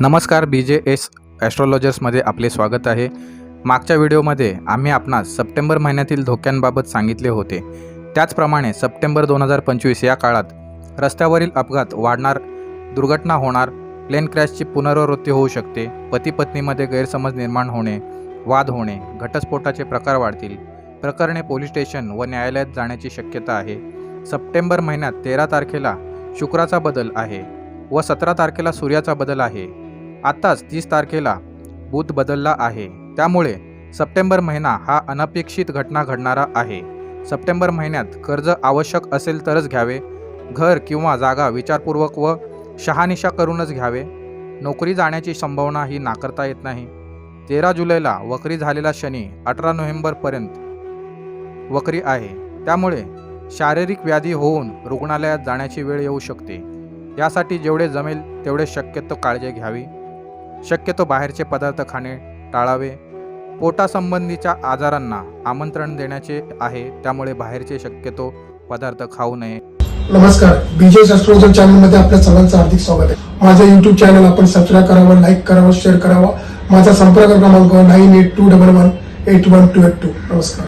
नमस्कार B J S ॲस्ट्रॉलॉजर्समध्ये आपले स्वागत आहे. मागच्या व्हिडिओमध्ये आम्ही आपणास सप्टेंबर महिन्यातील धोक्यांबाबत सांगितले होते. त्याचप्रमाणे सप्टेंबर दोन हजार पंचवीस या काळात रस्त्यावरील अपघात वाढणार दुर्घटना होणार प्लेन क्रॅशची पुनरावृत्ती होऊ शकते पती पत्नीमध्ये गैरसमज निर्माण होणे वाद होणे घटस्फोटाचे प्रकार वाढतील प्रकरणे पोलीस स्टेशन व न्यायालयात जाण्याची शक्यता आहे. सप्टेंबर महिन्यात तेरा तारखेला शुक्राचा बदल आहे. व सतरा तारखेला सूर्याचा बदल आहे. आत्ताच तीस तारखेला बुध बदलला आहे. त्यामुळे सप्टेंबर महिना हा अनपेक्षित घटना घडणारा आहे. सप्टेंबर महिन्यात कर्ज आवश्यक असेल तरच घ्यावे. घर किंवा जागा विचारपूर्वक व शहानिशा करूनच घ्यावे. नोकरी जाण्याची संभावना ही नाकारता येत नाही. तेरा जुलैला वक्री झालेला शनी अठरा नोव्हेंबरपर्यंत वक्री आहे. त्यामुळे शारीरिक व्याधी होऊन रुग्णालयात जाण्याची वेळ येऊ शकते. यासाठी जेवढे जमेल तेवढे शक्यतो काळजी घ्यावी. शक्यतो बाहेरचे पदार्थ खाणे टाळावे. पोटासंबंधीच्या आजारांना आमंत्रण देण्याचे आहे त्यामुळे बाहेरचे शक्यतो पदार्थ खाऊ नये. नमस्कार बीजे ॲस्ट्रोलॉजर चॅनलमध्ये आपल्या सर्वांचं हार्दिक स्वागत आहे. माझं युट्यूब चॅनल आपण सबस्क्राईब करावं लाईक करावं शेअर करावं. माझा संपर्क क्रमांक nine eight two double one eight one two eight two नमस्कार.